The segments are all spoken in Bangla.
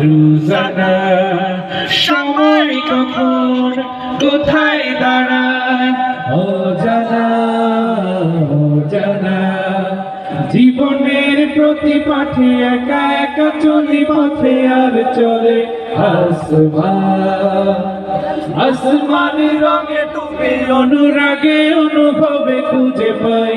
রোজানা, সময় কখন, কোথায় দাঁড়ায়? ও জানা জীবনের প্রতি পাঠে একা একা চলি পথে আর চলে আসমান। আসমানের রঙে তুমি অনুরাগে অনুভবে খুঁজে পাই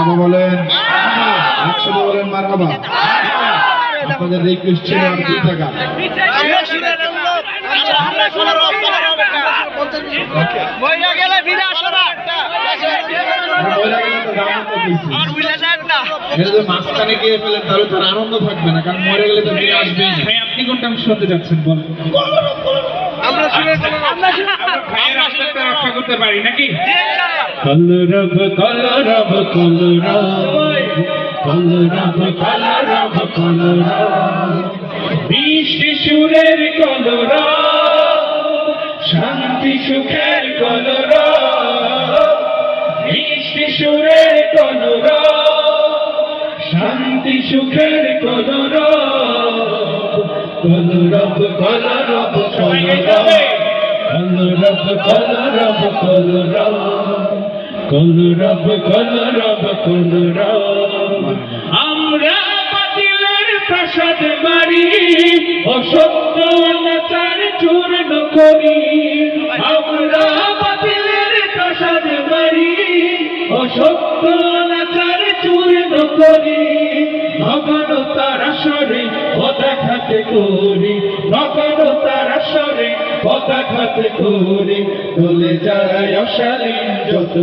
মারহাবা বলেন। বলেন আপনাদের রিকোয়েস্ট ছিল আর দুই টাকা। মাঝখানে গিয়ে তাহলে আনন্দ থাকবে না কারণ মরে গেলে তো আপনি কোনটা শুনতে যাচ্ছেন বলেন। আমরা রক্ষা করতে পারি নাকি? কলরব কলরব কলরব কলরব কলরব কলরব বৃষ্টি সুরের কলরব শান্তি সুখের কলরব বৃষ্টি সুরের কলরব শান্তি সুখের কলরব রব রব কল কল আমরা বাতিলের প্রাসাদ বাড়ি, অসত্য অনাচার চূর্ণ করি। আমরা বাতিলের প্রাসাদ বাড়ি, অসত্য খাতে করে নকল তারা সরে, পতা খাতে করে দোলে যারা অশালীন যত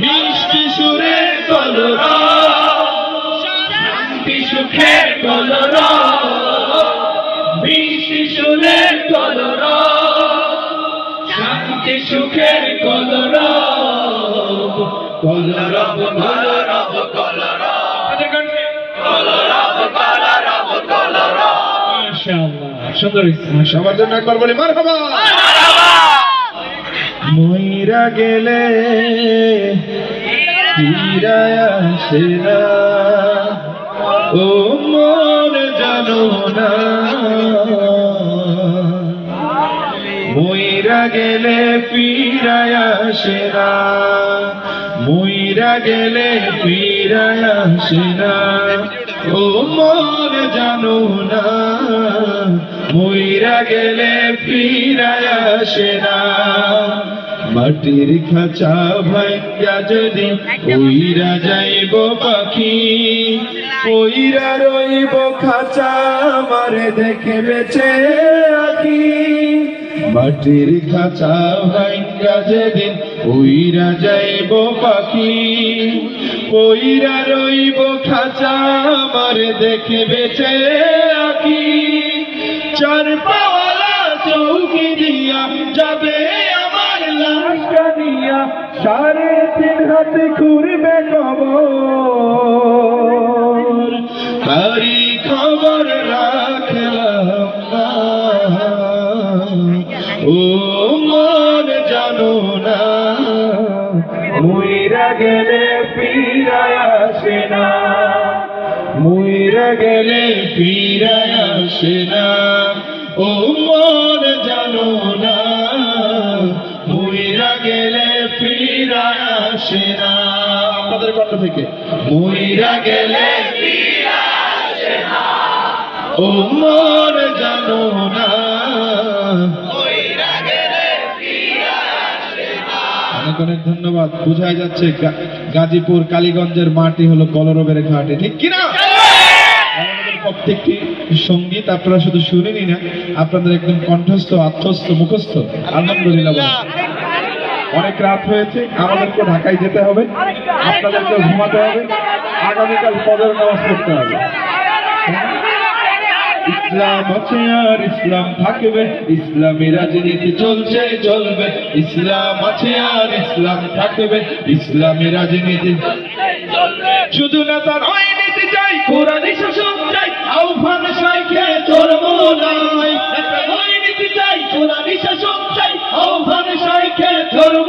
মিষ্টি সুরে কলর শান্তি সুখের কলর মিষ্টি সুরের কলর শান্তি সুখের কলর কলরব কলরব সবার মার খাবা ময়রা গেলে ফিরায় আসে না ও মা মইরা গেলে ফিরায় না। মইরা গেলে ফিরায় না। ও মন জানো না মইরা গেলে ফিরায় না। মাটির খাঁচা ভাঙ্গা যদি ওইরা যাইব পাখি ওইরা রইব খাঁচা আমারে দেখে বেছে আখি। মাটির খাঁচা ভাঙ্গা যেদিন ওইরা যাইব পাখি ওইরা রইব খাঁচা, আমারে দেখে বেঁচে আখি। চার পাওয়ালা চৌকি দিয়া যাবে আমার লাশটা নিয়া, সাড়ে তিন হাতে ঘুরবে কবর। ফিরায় আসে না মুইরা গেলে ফিরায় আসে না ও মন জানো না। মুইরা গেলে ফিরায় আসে না আপনাদের কণ্ঠ থেকে। মুইরা গেলে ও মন জানো না। অনেক অনেক ধন্যবাদ। বোঝা যাচ্ছে গাজীপুর, কালীগঞ্জের মাটি হলো কলরবের ঘাটে। ঠিক কিনা প্রত্যেকটি সংগীত আপনারা শুধু শুনেনি না আপনাদের একদম কণ্ঠস্থ, আত্মস্থ, মুখস্থ। আলহামদুলিল্লাহ অনেক রাত হয়েছে আমাদেরকে ঢাকায় যেতে হবে। আপনাদেরকে ঘুমাতে হবে। আগামীকাল পদের নামাজ করতে হবে। ইসলাম আছে আর ইসলাম থাকবে, ইসলামী রাজনীতি চলছে, চলবে। ইসলাম আছে আর ইসলাম থাকবে, ইসলামী রাজনীতি শুধু নেতা নয়, নীতি চাই কোরআনী শাসন চাই, আহ্বান সাইকে চরম নাই? নীতি চাই কোরআনী শাসন চাই, আহ্বান চরম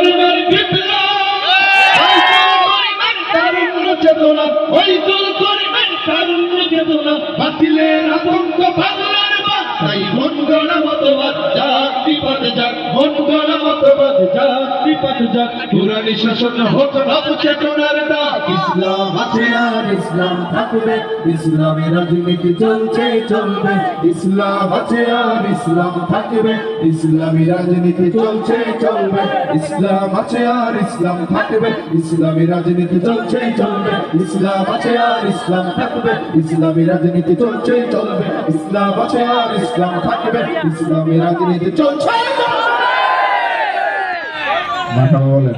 ওই জোর করিবেন তারুণ্য চেতনা বাতিলের আতঙ্ক বাংলার বাদ। তাই মন গড়া মতবাদ যাক, বিপদ যাক। মন গড়া মতবাদ যাক, বিপদ যাক। পুরানি শাসন হোক ভাব চেতনার ইসলাম আছে আর ইসলাম থাকবে ইসলামী রাজনীতি চলছে, চলবে। ইসলাম আছে আর ইসলাম থাকবে, ইসলামী রাজনীতি চলছে, চলবে। ইসলাম আছে আর ইসলাম থাকবে, ইসলামী রাজনীতি চলছে, চলবে। ইসলাম আছে আর ইসলাম থাকবে, ইসলামী রাজনীতি চলছে, চলবে। ইসলাম আছে আর ইসলাম থাকবে, ইসলামী রাজনীতি চলছে মাথা বলেন।